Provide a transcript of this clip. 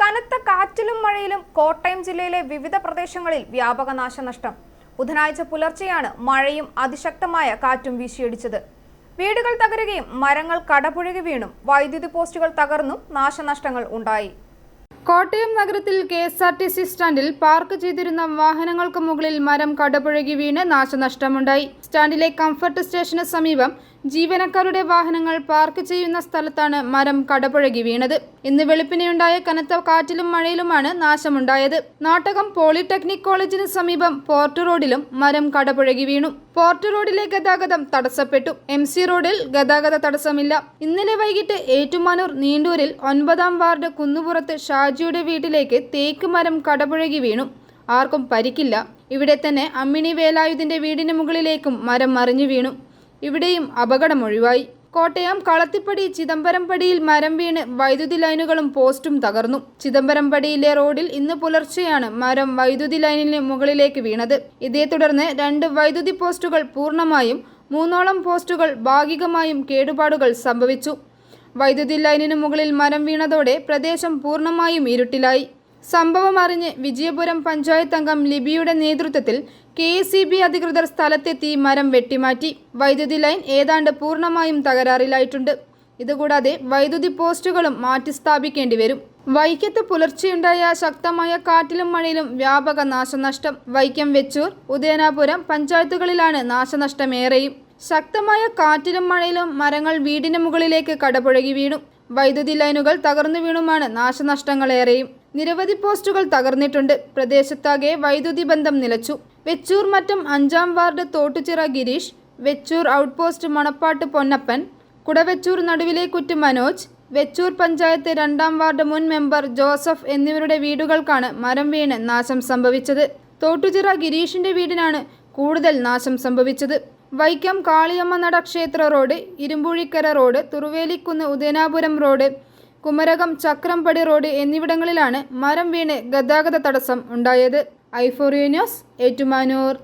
കനത്ത കാറ്റിലും മഴയിലും കോട്ടയം ജില്ലയിലെ വിവിധ പ്രദേശങ്ങളിൽ വ്യാപക നാശനഷ്ടം. ബുധനാഴ്ച പുലർച്ചെയാണ് മഴയും അതിശക്തമായ കാറ്റും വീശിയടിച്ചത്. വീടുകൾ തകരുകയും മരങ്ങൾ കടപുഴകി വീണും വൈദ്യുതി പോസ്റ്റുകൾ തകർന്നും നാശനഷ്ടങ്ങൾ ഉണ്ടായി. കോട്ടയം നഗരത്തിൽ K S R T C സ്റ്റാൻഡിൽ പാർക്ക് ചെയ്തിരുന്ന വാഹനങ്ങൾക്ക് മുകളിൽ മരം കടപുഴകി വീണ് നാശനഷ്ടമുണ്ടായി. സ്റ്റാൻഡിലെ കംഫർട്ട് സ്റ്റേഷന് സമീപം ജീവനക്കാരുടെ വാഹനങ്ങൾ പാർക്ക് ചെയ്യുന്ന സ്ഥലത്താണ് മരം കടപുഴകി വീണത്. ഇന്ന് വെളുപ്പിനെയുണ്ടായ കനത്ത കാറ്റിലും മഴയിലുമാണ് നാശമുണ്ടായത്. നാട്ടകം പോളിടെക്നിക് കോളേജിന് സമീപം പോർട്ട് റോഡിലും മരം കടപുഴകി വീണു. പോർട്ട് റോഡിലെ ഗതാഗതം തടസ്സപ്പെട്ടു. എം സി റോഡിൽ ഗതാഗത തടസ്സമില്ല. ഇന്നലെ വൈകിട്ട് ഏറ്റുമാനൂർ നീണ്ടൂരിൽ ഒൻപതാം വാർഡ് കുന്നുപുറത്ത് ഷാജിയുടെ വീട്ടിലേക്ക് തേക്ക് മരം കടപുഴകി വീണു. ആർക്കും പരിക്കില്ല. ഇവിടെ തന്നെ അമ്മിണി വേലായുധിന്റെ വീടിന് മുകളിലേക്കും മരം മറിഞ്ഞു വീണു. ഇവിടെയും അപകടമൊഴിവായി കോട്ടയം കളത്തിപ്പടി ചിദംബരംപടിയിൽ മരം വീണ് വൈദ്യുതി ലൈനുകളും പോസ്റ്റും തകർന്നു. ചിദംബരംപടിയിലെ റോഡിൽ ഇന്ന് പുലർച്ചെയാണ് മരം വൈദ്യുതി ലൈനിന് മുകളിലേക്ക് വീണത്. ഇതേ തുടർന്ന് രണ്ട് വൈദ്യുതി പോസ്റ്റുകൾ പൂർണമായും മൂന്നോളം പോസ്റ്റുകൾ ഭാഗികമായും കേടുപാടുകൾ സംഭവിച്ചു. വൈദ്യുതി ലൈനിന് മുകളിൽ മരം വീണതോടെ പ്രദേശം പൂർണമായും ഇരുട്ടിലായി. സംഭവം അറിഞ്ഞ് വിജയപുരം പഞ്ചായത്ത് അംഗം ലിബിയുടെ നേതൃത്വത്തിൽ കെ എസ് സി ബി അധികൃതർ സ്ഥലത്തെത്തി മരം വെട്ടിമാറ്റി. വൈദ്യുതി ലൈൻ ഏതാണ്ട് പൂർണമായും തകരാറിലായിട്ടുണ്ട്. ഇതുകൂടാതെ വൈദ്യുതി പോസ്റ്റുകളും മാറ്റി സ്ഥാപിക്കേണ്ടി വരും. വൈക്കത്ത് പുലർച്ചെയുണ്ടായ ശക്തമായ കാറ്റിലും മഴയിലും വ്യാപക നാശനഷ്ടം. വൈക്കം വെച്ചൂർ ഉദയനാപുരം പഞ്ചായത്തുകളിലാണ് നാശനഷ്ടമേറെയും. ശക്തമായ കാറ്റിലും മഴയിലും മരങ്ങൾ വീടിന് മുകളിലേക്ക് കടപുഴകി വീണു. വൈദ്യുതി ലൈനുകൾ തകർന്നു വീണുമാണ് നാശനഷ്ടങ്ങളേറെയും. നിരവധി പോസ്റ്റുകൾ തകർന്നിട്ടുണ്ട്. പ്രദേശത്താകെ വൈദ്യുതി ബന്ധം നിലച്ചു. വെച്ചൂർ മറ്റം അഞ്ചാം ward Thottuchira Girish Vechoor out post Manappattu Ponnappan Kudavechoor നടുവിലെ കുറ്റ് മനോജ് വെച്ചൂർ പഞ്ചായത്ത് രണ്ടാം വാർഡ് മുൻ മെമ്പർ ജോസഫ് എന്നിവരുടെ വീടുകൾക്കാണ് മരം വീണ് നാശം സംഭവിച്ചത്. തോട്ടുചിറ ഗിരീഷിന്റെ വീടിനാണ് കൂടുതൽ നാശം സംഭവിച്ചത്. വൈക്കം കാളിയമ്മ നട ക്ഷേത്ര road Irumbuzhikkara road Thuruvelikkunnu Udayanapuram road Kumarakom Chakrampady road എന്നിവിടങ്ങളിലാണ് മരം വീണ് ഗതാഗത തടസ്സം ഉണ്ടായത്. Euphoria news Ettumanoor.